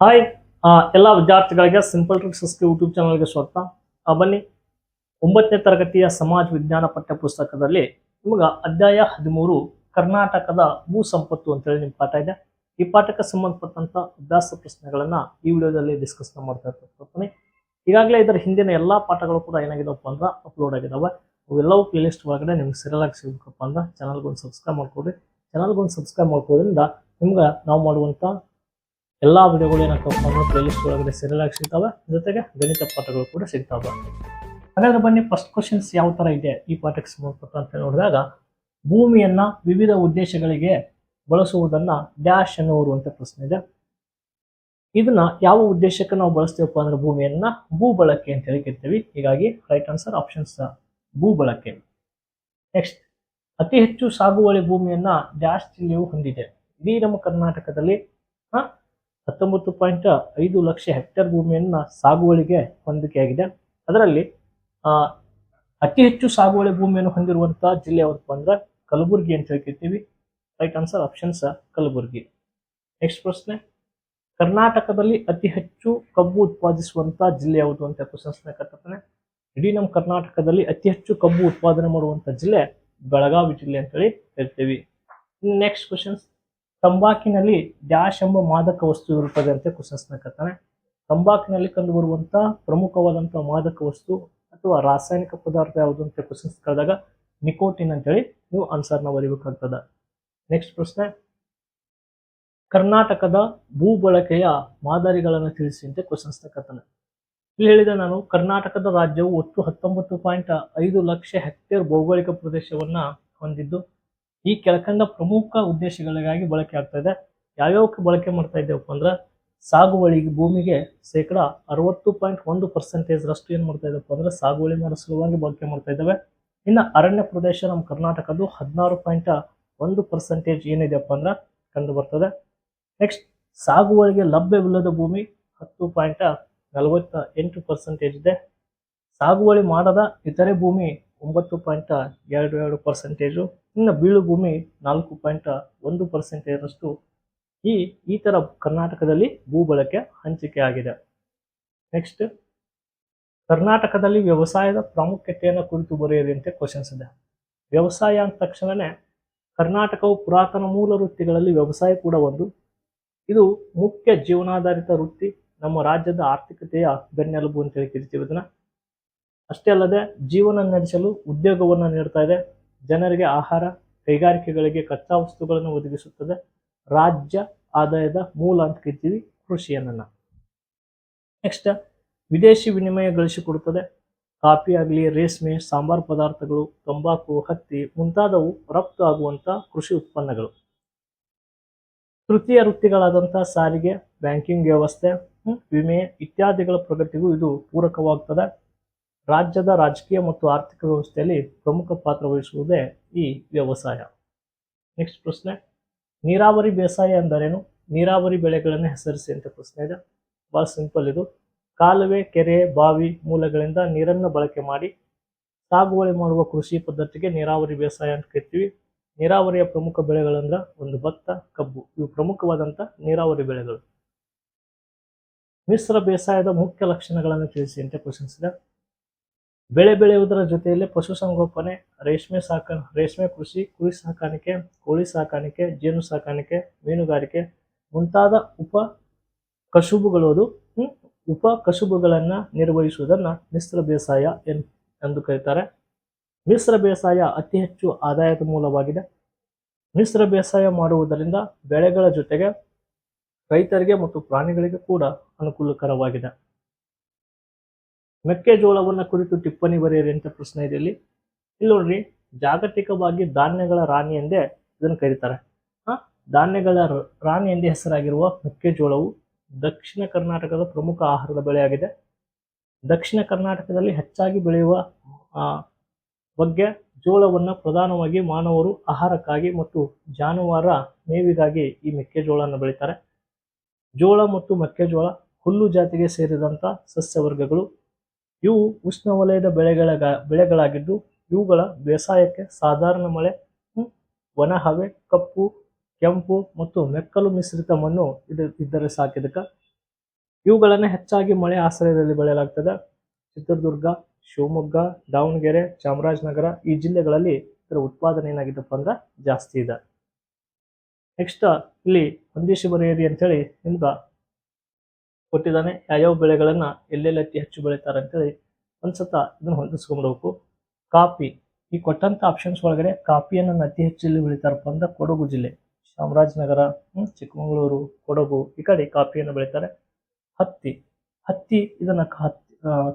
Hi ಎಲ್ಲ ವಿದ್ಯಾರ್ಥಿಗಳಿಗೆ simple tricks YouTube ಚಾನಲ್ಗೆ ಸ್ವಾಗತ. ಬನ್ನಿ. ಒಂಬತ್ತನೇ ತರಗತಿಯ ಸಮಾಜ ವಿಜ್ಞಾನ ಪಠ್ಯ ಪುಸ್ತಕದಲ್ಲಿ ನಿಮಗ ಅಧ್ಯಾಯ ಹದಿಮೂರು, ಕರ್ನಾಟಕದ ಭೂ ಸಂಪತ್ತು ಅಂತೇಳಿ ನಿಮ್ಮ ಪಾಠ ಇದೆ. ಈ ಪಾಠಕ್ಕೆ ಸಂಬಂಧಪಟ್ಟಂತ ಅಭ್ಯಾಸ ಪ್ರಶ್ನೆಗಳನ್ನು ಈ ವಿಡಿಯೋದಲ್ಲಿ ಡಿಸ್ಕಸ್ ಮಾಡ್ತಾ ಇರ್ತೀನಿ ಈಗಾಗಲೇ ಇದರ ಹಿಂದಿನ ಎಲ್ಲ ಪಾಠಗಳು ಕೂಡ ಏನಾಗಿದವಪ್ಪ ಅಂದ್ರೆ ಅಪ್ಲೋಡ್ ಆಗಿದಾವೆ. ಅವೆಲ್ಲವೂ ಪ್ಲೇಲಿಸ್ಟ್ ಒಳಗಡೆ ನಿಮ್ಗೆ ಸರಿಯಲ್ ಆಗಿ ಸಿಗಬೇಕಪ್ಪ ಅಂದ್ರೆ ಚಾನಲ್ಗೊಂದು ಸಬ್ಸ್ಕ್ರೈಬ್ ಮಾಡ್ಕೊಡ್ರಿ. ಚಾನಲ್ಗೊಂದು ಸಬ್ಸ್ಕ್ರೈಬ್ ಮಾಡ್ಕೋದ್ರಿಂದ ನಿಮ್ಗೆ ನಾವು ಮಾಡುವಂತ ಎಲ್ಲಾ ವಿಡಿಯೋಗಳು ಏನಾಗ್ತವಪ್ಪ ಅಂದ್ರೆ ಪ್ಲೇಲಿಸ್ಟ್ ಒಳಗಡೆ ಸೀರಿಯಲ್ ಆಗಿ ಸಿಗ್ತಾವೆ ಜೊತೆಗೆ ಗಣಿತ ಪಾಠಗಳು ಕೂಡ ಸಿಗ್ತಾವೆ. ಹಾಗಾದ್ರೆ ಬನ್ನಿ ಫಸ್ಟ್ ಕ್ವಶನ್ಸ್ ಯಾವ ತರ ಇದೆ ಈ ಪಾಠಕ್ಕೆ ಸಂಬಂಧಪಟ್ಟ ಅಂತ ನೋಡಿದಾಗ, ಭೂಮಿಯನ್ನ ವಿವಿಧ ಉದ್ದೇಶಗಳಿಗೆ ಬಳಸುವುದನ್ನ ಡ್ಯಾಶ್ ಎನ್ನುವರು ಅಂತ ಪ್ರಶ್ನೆ ಇದೆ. ಇದನ್ನ ಯಾವ ಉದ್ದೇಶಕ್ಕೆ ನಾವು ಬಳಸ್ತೀವಪ್ಪ ಅಂದ್ರೆ ಭೂಮಿಯನ್ನ ಭೂ ಬಳಕೆ ಅಂತ ಹೇಳಿ ಕರಿತೀವಿ ಹೀಗಾಗಿ ರೈಟ್ ಆನ್ಸರ್ ಆಪ್ಷನ್ಸ್ ಭೂ ಬಳಕೆ. ನೆಕ್ಸ್ಟ್ ಅತಿ ಹೆಚ್ಚು ಸಾಗುವಳಿ ಭೂಮಿಯನ್ನ ಡ್ಯಾಶ್ ಜಿಲ್ಲೆಯು ಹೊಂದಿದೆ. ಇಡೀ ನಮ್ಮ ಕರ್ನಾಟಕದಲ್ಲಿ ಹತ್ತೊಂಬತ್ತು ಪಾಯಿಂಟ್ ಐದು ಲಕ್ಷ ಹೆಕ್ಟೇರ್ ಭೂಮಿಯನ್ನು ಸಾಗುವಳಿಗೆ ಹೊಂದಿಕೆಯಾಗಿದೆ. ಅದರಲ್ಲಿ ಅತಿ ಹೆಚ್ಚು ಸಾಗುವಳಿ ಭೂಮಿಯನ್ನು ಹೊಂದಿರುವಂತಹ ಜಿಲ್ಲೆ ಯಾವಪ್ಪ ಅಂದ್ರೆ ಕಲಬುರಗಿ ಅಂತ ಹೇಳ್ತಿರ್ತೀವಿ right answer options Kalaburagi. Next ಪ್ರಶ್ನೆ. ಕರ್ನಾಟಕದಲ್ಲಿ ಅತಿ ಹೆಚ್ಚು ಕಬ್ಬು ಉತ್ಪಾದಿಸುವಂತಹ ಜಿಲ್ಲೆ ಯಾವುದು ಅಂತ ಕ್ವಶನ್ಸ್ ಕರ್ತಾನೆ ಇಡೀ ನಮ್ಮ ಕರ್ನಾಟಕದಲ್ಲಿ ಅತಿ ಹೆಚ್ಚು ಕಬ್ಬು ಉತ್ಪಾದನೆ ಮಾಡುವಂತಹ ಜಿಲ್ಲೆ ಬೆಳಗಾವಿ ಜಿಲ್ಲೆ ಅಂತೇಳಿ ಹೇಳ್ತೀವಿ. ನೆಕ್ಸ್ಟ್ ಕ್ವಶನ್ಸ್ ತಂಬಾಕಿನಲ್ಲಿ ಡ್ಯಾಶ್ ಎಂಬ ಮಾದಕ ವಸ್ತು ಇರುತ್ತದೆ ಅಂತ ಕ್ವಶನ್ಸ್ನ ತಂಬಾಕಿನಲ್ಲಿ ಕಂಡುಬರುವಂತ ಪ್ರಮುಖವಾದಂತಹ ಮಾದಕ ವಸ್ತು ಅಥವಾ ರಾಸಾಯನಿಕ ಪದಾರ್ಥ ಯಾವುದು ಅಂತ ಕ್ವಶನ್ಸ್ ಕೇಳಿದಾಗ? ನಿಕೋಟಿನ್ ಅಂತೇಳಿ ನೀವು ಆನ್ಸರ್ನ ಬರೀಬೇಕಾಗ್ತದೆ. ನೆಕ್ಸ್ಟ್ ಪ್ರಶ್ನೆ. ಕರ್ನಾಟಕದ ಭೂ ಬಳಕೆಯ ಮಾದರಿಗಳನ್ನು ತಿಳಿಸಿ ಅಂತ ಕ್ವಶನ್ಸ್ನ ಕರ್ತಾನೆ ಇಲ್ಲಿ ಹೇಳಿದ ನಾನು ಕರ್ನಾಟಕದ ರಾಜ್ಯವು ಒಟ್ಟು ಹತ್ತೊಂಬತ್ತು ಪಾಯಿಂಟ್ ಐದು ಲಕ್ಷ ಹೆಕ್ಟೇರ್ ಭೌಗೋಳಿಕ ಪ್ರದೇಶವನ್ನ ಹೊಂದಿದ್ದು. ಈ ಕೆಳಕಂಡ ಪ್ರಮುಖ ಉದ್ದೇಶಗಳಿಗಾಗಿ ಬಳಕೆ ಆಗ್ತಾ ಇದೆ. ಯಾವ್ಯಾವಕ್ಕೆ ಬಳಕೆ ಮಾಡ್ತಾ ಇದ್ದೇವಪ್ಪ ಅಂದ್ರೆ, ಸಾಗುವಳಿ ಭೂಮಿಗೆ ಶೇಕಡ ಅರವತ್ತು ಪಾಯಿಂಟ್ ಒಂದು ಪರ್ಸೆಂಟೇಜ್ ರಷ್ಟು ಏನ್ ಮಾಡ್ತಾ ಇದ್ದಪ್ಪ ಅಂದ್ರೆ, ಸಾಗುವಳಿ ಮಾಡೋ ಸಲುವಾಗಿ ಬಳಕೆ ಮಾಡ್ತಾ ಇದ್ದಾವೆ. ಇನ್ನು ಅರಣ್ಯ ಪ್ರದೇಶ ನಮ್ಮ ಕರ್ನಾಟಕದ್ದು ಹದಿನಾರು ಪಾಯಿಂಟ್ ಒಂದು ಪರ್ಸೆಂಟೇಜ್ ಏನಿದೆಯಪ್ಪ ಅಂದ್ರೆ ಕಂಡು ಬರ್ತದೆ ನೆಕ್ಸ್ಟ್ ಸಾಗುವಳಿಗೆ ಲಭ್ಯವಿಲ್ಲದ ಭೂಮಿ ಹತ್ತು ಪಾಯಿಂಟ್ ನಲವತ್ತ ಎಂಟು ಪರ್ಸೆಂಟೇಜ್ ಇದೆ. ಸಾಗುವಳಿ ಮಾಡದ ಇತರೆ ಭೂಮಿ ಒಂಬತ್ತು ಪಾಯಿಂಟ್ ಎರಡು ಎರಡು ಪರ್ಸೆಂಟೇಜು ಇನ್ನು ಬೀಳುಭೂಮಿ ನಾಲ್ಕು ಪಾಯಿಂಟ್ ಒಂದು ಪರ್ಸೆಂಟೇಜಷ್ಟು ಈ ಈ ಥರ ಕರ್ನಾಟಕದಲ್ಲಿ ಭೂ ಬಳಕೆ ಹಂಚಿಕೆ ಆಗಿದೆ. ನೆಕ್ಸ್ಟ್ ಕರ್ನಾಟಕದಲ್ಲಿ ವ್ಯವಸಾಯದ ಪ್ರಾಮುಖ್ಯತೆಯನ್ನು ಕುರಿತು ಬರೆಯಿರಿ ಅಂತ ಕ್ವಶನ್ಸ್ ಇದೆ. ವ್ಯವಸಾಯ ಅಂದ ತಕ್ಷಣವೇ ಕರ್ನಾಟಕವು ಪುರಾತನ ಮೂಲ ವೃತ್ತಿಗಳಲ್ಲಿ ವ್ಯವಸಾಯ ಕೂಡ ಒಂದು. ಇದು ಮುಖ್ಯ ಜೀವನಾಧಾರಿತ ವೃತ್ತಿ. ನಮ್ಮ ರಾಜ್ಯದ ಆರ್ಥಿಕತೆಯ ಬೆನ್ನೆಲುಬು ಅಂತ ಹೇಳಿ ಕರಿತೀವಿ ಇದನ್ನ. ಅಷ್ಟೇ ಅಲ್ಲದೆ ಜೀವನ ನಡೆಸಲು ಉದ್ಯೋಗವನ್ನು ನೀಡ್ತಾ ಇದೆ. ಜನರಿಗೆ ಆಹಾರ, ಕೈಗಾರಿಕೆಗಳಿಗೆ ಕಚ್ಚಾ ವಸ್ತುಗಳನ್ನು ಒದಗಿಸುತ್ತದೆ. ರಾಜ್ಯ ಆದಾಯದ ಮೂಲ ಅಂತ ಕರಿತೀವಿ ಕೃಷಿಯನ್ನ ನೆಕ್ಸ್ಟ್ ವಿದೇಶಿ ವಿನಿಮಯ ಗಳಿಸಿಕೊಡುತ್ತದೆ. ಕಾಫಿ ಆಗಲಿ, ರೇಷ್ಮೆ, ಸಾಂಬಾರ್ ಪದಾರ್ಥಗಳು, ತಂಬಾಕು, ಹತ್ತಿ ಮುಂತಾದವು ರಫ್ತು ಆಗುವಂಥ ಕೃಷಿ ಉತ್ಪನ್ನಗಳು. ತೃತೀಯ ವೃತ್ತಿಗಳಾದಂಥ ಸಾರಿಗೆ, ಬ್ಯಾಂಕಿಂಗ್ ವ್ಯವಸ್ಥೆ ವಿಮೆ ಇತ್ಯಾದಿಗಳ ಪ್ರಗತಿಗೂ ಇದು ಪೂರಕವಾಗುತ್ತದೆ ರಾಜ್ಯದ ರಾಜಕೀಯ ಮತ್ತು ಆರ್ಥಿಕ ವ್ಯವಸ್ಥೆಯಲ್ಲಿ ಪ್ರಮುಖ ಪಾತ್ರ ವಹಿಸುವುದೇ ಈ ವ್ಯವಸಾಯ. ನೆಕ್ಸ್ಟ್ ಪ್ರಶ್ನೆ. ನೀರಾವರಿ ಬೇಸಾಯ ಎಂದರೇನು ನೀರಾವರಿ ಬೆಳೆಗಳನ್ನು ಹೆಸರಿಸಿ ಅಂತ ಪ್ರಶ್ನೆ ಇದೆ. ಬಹಳ ಸಿಂಪಲ್ ಇದು. ಕಾಲುವೆ, ಕೆರೆ, ಬಾವಿ ಮೂಲಗಳಿಂದ ನೀರನ್ನು ಬಳಕೆ ಮಾಡಿ ಸಾಗುವಳಿ ಮಾಡುವ ಕೃಷಿ ಪದ್ಧತಿಗೆ ನೀರಾವರಿ ಬೇಸಾಯ ಅಂತ ಕರಿತೀವಿ. ನೀರಾವರಿಯ ಪ್ರಮುಖ ಬೆಳೆಗಳಂದ್ರೆ ಒಂದು ಭತ್ತ, ಕಬ್ಬು. ಇವು ಪ್ರಮುಖವಾದಂಥ ನೀರಾವರಿ ಬೆಳೆಗಳು. ಮಿಶ್ರ ಬೇಸಾಯದ ಮುಖ್ಯ ಲಕ್ಷಣಗಳನ್ನು ತಿಳಿಸಿ ಅಂತ ಕ್ವಶನ್ಸ್ ಇದೆ. ಬೆಳೆ ಬೆಳೆಯುವುದರ ಜೊತೆಯಲ್ಲಿ ಪಶುಸಂಗೋಪನೆ ರೇಷ್ಮೆ ಸಾಕ, ರೇಷ್ಮೆ ಕೃಷಿ, ಕುರಿ ಸಾಕಾಣಿಕೆ, ಕೋಳಿ ಸಾಕಾಣಿಕೆ, ಜೇನು ಸಾಕಾಣಿಕೆ, ಮೀನುಗಾರಿಕೆ ಮುಂತಾದ ಉಪ ಕಸುಬುಗಳು ಅದು. ಉಪ ಕಸುಬುಗಳನ್ನ ನಿರ್ವಹಿಸುವುದನ್ನು ಮಿಶ್ರ ಬೇಸಾಯ ಎನ್, ಎಂದು ಕರೀತಾರೆ. ಮಿಶ್ರ ಬೇಸಾಯ ಅತಿ ಹೆಚ್ಚು ಆದಾಯದ ಮೂಲವಾಗಿದೆ. ಮಿಶ್ರ ಬೇಸಾಯ ಮಾಡುವುದರಿಂದ ಬೆಳೆಗಳ ಜೊತೆಗೆ ರೈತರಿಗೆ ಮತ್ತು ಪ್ರಾಣಿಗಳಿಗೆ ಕೂಡ ಅನುಕೂಲಕರವಾಗಿದೆ. ಮೆಕ್ಕೆಜೋಳವನ್ನ ಕುರಿತು ಟಿಪ್ಪಣಿ ಬರೆಯಿರಿ ಅಂತ ಪ್ರಶ್ನೆ ಇದೆ ಇಲ್ಲಿ. ಇಲ್ಲಿ ನೋಡ್ರಿ, ಜಾಗತಿಕವಾಗಿ ಧಾನ್ಯಗಳ ರಾಣಿ ಎಂದೇ ಇದನ್ನು ಕರೀತಾರೆ. ಧಾನ್ಯಗಳ ರಾಣಿ ಎಂದೇ ಹೆಸರಾಗಿರುವ ಮೆಕ್ಕೆಜೋಳವು ದಕ್ಷಿಣ ಕರ್ನಾಟಕದ ಪ್ರಮುಖ ಆಹಾರದ ಬೆಳೆಯಾಗಿದೆ. ದಕ್ಷಿಣ ಕರ್ನಾಟಕದಲ್ಲಿ ಹೆಚ್ಚಾಗಿ ಬೆಳೆಯುವ ಬಗ್ಗೆ ಜೋಳವನ್ನು ಪ್ರಧಾನವಾಗಿ ಮಾನವರು ಆಹಾರಕ್ಕಾಗಿ ಮತ್ತು ಜಾನುವಾರ ಮೇವಿಗಾಗಿ ಈ ಮೆಕ್ಕೆಜೋಳವನ್ನು ಬೆಳೀತಾರೆ. ಜೋಳ ಮತ್ತು ಮೆಕ್ಕೆಜೋಳ ಹುಲ್ಲು ಜಾತಿಗೆ ಸೇರಿದಂಥ ಸಸ್ಯವರ್ಗಗಳು ಇವು ಉಷ್ಣವಲಯದ ಬೆಳೆಗಳ ಬೆಳೆಗಳಾಗಿದ್ದು ಇವುಗಳ ಬೇಸಾಯಕ್ಕೆ ಸಾಧಾರಣ ಮಳೆ ಹ್ಮ್, ಒಣ ಹವೆ ಕಪ್ಪು ಕೆಂಪು ಮತ್ತು ಮೆಕ್ಕಲು ಮಿಶ್ರಿತ ಮಣ್ಣು ಇದು ಇದ್ದರೆ ಸಾಕಿದಕ್ಕೆ ಇವುಗಳನ್ನು ಹೆಚ್ಚಾಗಿ ಮಳೆ ಆಶ್ರಯದಲ್ಲಿ ಬೆಳೆಯಲಾಗ್ತದೆ. ಚಿತ್ರದುರ್ಗ ಶಿವಮೊಗ್ಗ ದಾವಣಗೆರೆ ಚಾಮರಾಜನಗರ ಈ ಜಿಲ್ಲೆಗಳಲ್ಲಿ ಇದರ ಉತ್ಪಾದನೆ ಏನಾಗಿದ್ದಪ್ಪ ಅಂದ್ರೆ ಜಾಸ್ತಿ ಇದೆ. ನೆಕ್ಸ್ಟ್ ಇಲ್ಲಿ ಹೊಂದಿಸಿ ಬರೆಯಿರಿ ಅಂತೇಳಿ ನಿಮ್ಗ ಕೊಟ್ಟಿದ್ದಾನೆ. ಯಾವ್ಯಾವ ಬೆಳೆಗಳನ್ನ ಎಲ್ಲೆಲ್ಲಿ ಅತಿ ಹೆಚ್ಚು ಬೆಳೀತಾರೆ ಅಂತೇಳಿ ಒಂದ್ಸತ ಇದನ್ನ ಹೊಂದಿಸ್ಕೊಂಡ್ಬಿಡ್ಬೇಕು ಕಾಫಿ, ಈ ಕೊಟ್ಟಂತ ಆಪ್ಷನ್ಸ್ ಒಳಗಡೆ ಕಾಫಿಯನ್ನು ಅತಿ ಹೆಚ್ಚು ಇಲ್ಲಿ ಬೆಳಿತಾರಪ್ಪ ಅಂದ್ರೆ ಕೊಡಗು ಜಿಲ್ಲೆ. ಚಾಮರಾಜನಗರ ಚಿಕ್ಕಮಗಳೂರು, ಕೊಡಗು ಈ ಕಡೆ ಕಾಫಿಯನ್ನು ಬೆಳಿತಾರೆ. ಹತ್ತಿ ಹತ್ತಿ ಇದನ್ನ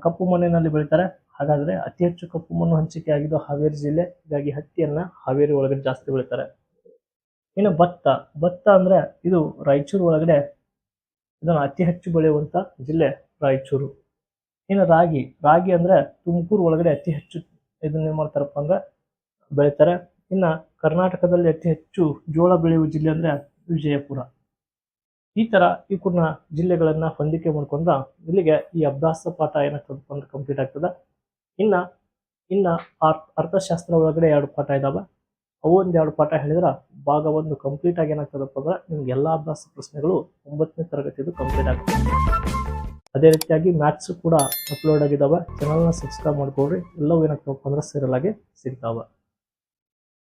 ಕಪ್ಪು ಮಣ್ಣಿನಲ್ಲಿ ಬೆಳಿತಾರೆ. ಹಾಗಾದ್ರೆ ಅತಿ ಹೆಚ್ಚು ಕಪ್ಪು ಮಣ್ಣು ಹಂಚಿಕೆ ಆಗಿದ್ದು ಹಾವೇರಿ ಜಿಲ್ಲೆ. ಹೀಗಾಗಿ ಹತ್ತಿಯನ್ನು ಹಾವೇರಿ ಒಳಗಡೆ ಜಾಸ್ತಿ ಬೆಳಿತಾರೆ. ಇನ್ನು ಭತ್ತ ಭತ್ತ ಅಂದ್ರೆ ಇದು ರಾಯಚೂರು ಒಳಗಡೆ ಇದನ್ನ ಅತಿ ಹೆಚ್ಚು ಬೆಳೆಯುವಂತ ಜಿಲ್ಲೆ ರಾಯಚೂರು. ಇನ್ನು ರಾಗಿ ರಾಗಿ ಅಂದ್ರೆ ತುಮಕೂರು ಒಳಗಡೆ ಅತಿ ಹೆಚ್ಚು ಇದನ್ನ ಮಾಡ್ತಾರಪ್ಪ ಅಂದ್ರೆ ಬೆಳಿತಾರೆ. ಇನ್ನ ಕರ್ನಾಟಕದಲ್ಲಿ ಅತಿ ಹೆಚ್ಚು ಜೋಳ ಬೆಳೆಯುವ ಜಿಲ್ಲೆ ಅಂದ್ರೆ ವಿಜಯಪುರ. ಈ ತರ ಈ ಕೂಡ ಜಿಲ್ಲೆಗಳನ್ನು ಹೊಂದಿಕೆ ಮಾಡ್ಕೊಂಡ ಇಲ್ಲಿಗೆ ಈ ಅಭ್ಯಾಸ ಪಾಠ ಏನಾಗ್ತದಪ್ಪ ಅಂದ್ರೆ ಕಂಪ್ಲೀಟ್ ಆಗ್ತದೆ. ಇನ್ನ ಇನ್ನ ಅರ್- ಅರ್ಥಶಾಸ್ತ್ರ ಒಳಗಡೆ ಎರಡು ಪಾಠ ಇದಾವೆ. ಅವು ಒಂದ್ ಎರಡು ಪಾಠ ಹೇಳಿದ್ರೆ ಭಾಗ ಒಂದು ಕಂಪ್ಲೀಟ್ ಆಗಿ ಏನಾಗ್ತದಪ್ಪ ಅಂದ್ರೆ ನಿಮ್ಗೆ ಎಲ್ಲಾ ಅಭ್ಯಾಸ ಪ್ರಶ್ನೆಗಳು ಒಂಬತ್ತನೇ ತರಗತಿದು ಕಂಪ್ಲೀಟ್ ಆಗ್ತದೆ ಅದೇ ರೀತಿಯಾಗಿ ಮ್ಯಾಥ್ಸ್ ಕೂಡ ಅಪ್ಲೋಡ್ ಆಗಿದಾವೆ. ಚಾನಲ್ನ ಸಬ್ಸ್ಕ್ರೈಬ್ ಮಾಡ್ಕೊಳ್ರಿ. ಎಲ್ಲವೂ ಏನಾಗ್ತವಪ್ಪ ಅಂದ್ರೆ ಆಗಿ ಸಿಗ್ತಾವೆ.